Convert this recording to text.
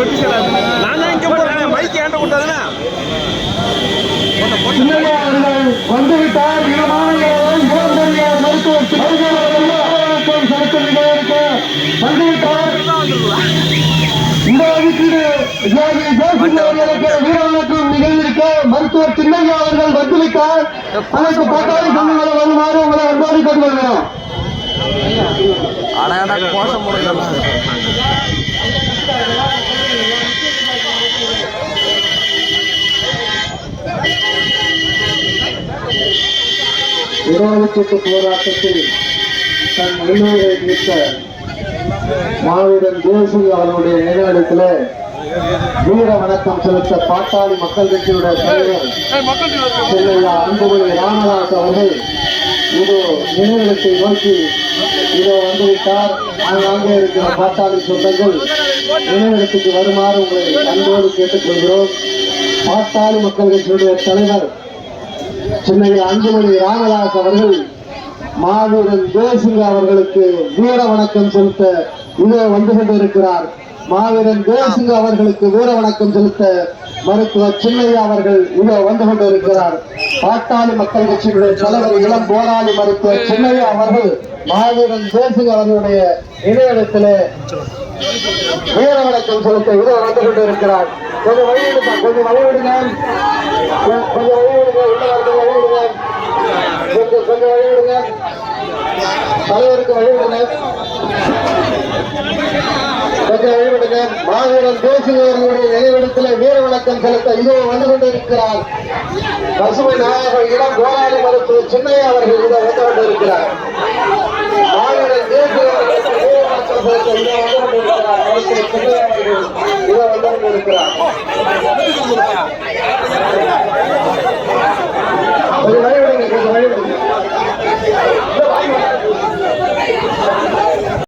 நான் தான் இங்க போறேன். மைக் சின்னையா அவர்கள் வந்துவிட்டார் இளந்தறிய மருத்துவர் வந்துவிட்டார் இந்த வீரவணக்கம் நிகழ்ந்திருக்க மருத்துவர் சின்னையா அவர்கள் வந்துவிட்டார் அனைத்து பாட்டாளி சங்கங்களை வருமாறு உங்களை அன்போடு கேட்டுக்கொள்கிறோம். அடடா கோஷம் போடுங்க. இடஒதுக்கீட்டு போராட்டத்தில் தன் முன்னோரை மீட்க மாவீரன் தேசிய அவர்களுடைய நினைவிடத்தில் வீர வணக்கம் செலுத்த பாட்டாளி மக்கள் கட்சியுடைய தலைவர் செல்லையா அன்புமணி ராமதாஸ் அவர்கள் இது நினைவிடத்தை நோக்கி இதோ வந்துவிட்டார். அங்கே இருக்கிற பாட்டாளி சொந்தங்கள் நினைவிடத்துக்கு வருமாறு உங்களை அன்போடு கேட்டுக்கொள்கிறோம். பாட்டாளி மக்கள் கட்சியுடைய தலைவர் சென்னையில் அஞ்சுமணி ராமதாஸ் அவர்கள் மாவீரன் தேசிங்க அவர்களுக்கு வீர வணக்கம் செலுத்த இதோ வந்து கொண்டிருக்கிறார். மாவீரன் தேசிங்க அவர்களுக்கு வீர வணக்கம் செலுத்த மருத்துவர் சின்னையா அவர்கள் இதோ வந்து கொண்டிருக்கிறார். பாட்டாளி மக்கள் கட்சியினுடைய தலைவர் இளம் போராளி மருத்துவர் சின்னையா அவர்கள் மாவீரன் தேசிங்க அவர்களுடைய இணையத்திலே வீர வணக்கம் செலுத்த இதோ வந்து கொண்டிருக்கிறார். கொஞ்சம் வழிவிடுங்க கொஞ்சம் வழிவிடுங்க கொஞ்சம் வழிவிடுங்க கொஞ்சம் வழிவிடுங்க. தலைவருக்கு வழிவிடுங்க. கொஞ்சம் வழிவிடுங்க. மாவீரன் தேசியவர்களுடைய நினைவிடத்தில் வீர வணக்கம் செலுத்த இதோ வந்து கொண்டிருக்கிறார். பசுமை நாயகர் இடம் போராளி மருத்துவ சின்னையா அவர்கள் இதோ வந்து கொண்டிருக்கிறார். மாவீரன் தேசியவர்களுக்கு வீர வணக்கம் செலுத்த இதோ வந்து கொண்டிருக்கிறார். மருத்துவர் சின்னையா அவர்கள் இதோ வந்து கொண்டிருக்கிறார்.